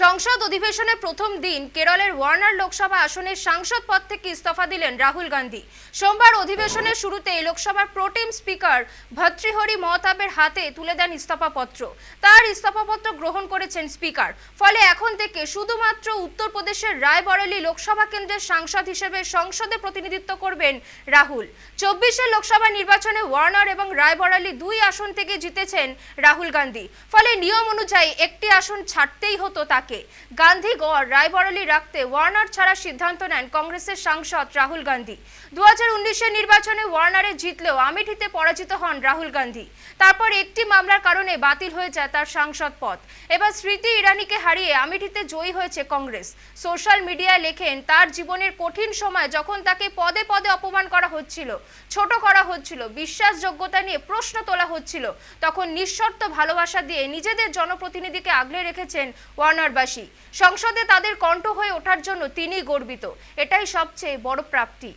সংসদ অধিবেশনের প্রথম দিন কেরলের ওয়ার্নার লোকসভা আসনের সাংসদ পদ থেকে ইস্তফা দিলেন রাহুল গান্ধী। সোমবার অধিবেশনের শুরুতেই লোকসভার প্রোটেম স্পিকার ভর্তৃহরি মহতাবের হাতে তুলে দেন ইস্তফাপত্র। তার ইস্তফাপত্র গ্রহণ করেছেন স্পিকার। ফলে এখন থেকে শুধুমাত্র উত্তরপ্রদেশের রায়বরেলি লোকসভা কেন্দ্রের সাংসদ হিসেবে সংসদে প্রতিনিধিত্ব করবেন রাহুল। চব্বিশের লোকসভা নির্বাচনে ওয়ার্নার এবং রায়বরেলি দুই আসন থেকে জিতেছেন রাহুল গান্ধী। ফলে নিয়ম অনুযায়ী একটি আসন ছাড়তেই হতো তাকে। গান্ধীগড় রায়বরেলি রাখতে ওয়ার্নার ছাড়া সিদ্ধান্ত নেন কংগ্রেসের সাংসদ রাহুল গান্ধী। দু হাজার নির্বাচনে ওয়ার্নারে জিতলেও আমেঠিতে পরাজিত হন রাহুল গান্ধী। তারপর একটি মামলার কারণে বাতিল হয়ে যায় তার সাংসদ পদ। এবার স্মৃতি ইরানিকে হারিয়ে আমেঠিতে জয়ী হয়েছে কংগ্রেস। সোশ্যাল মিডিয়ায় লেখেন, তার জীবনের কঠিন সময় যখন তাকে পদে পদে অপমান করা হচ্ছিল, ছোট করা হচ্ছিল, বিশ্বাসযোগ্যতা নিয়ে প্রশ্ন তোলা হচ্ছিল, তখন নিঃশর্ত ভালোবাসা দিয়ে নিজেদের জনপ্রতিনিধিকে আগলে রেখেছেন ওয়ার্নারবাসী সংসদে তাদের কণ্ঠ হয়ে ওঠার জন্য তিনি গর্বিত। এটাই সবচেয়ে বড় প্রাপ্তি।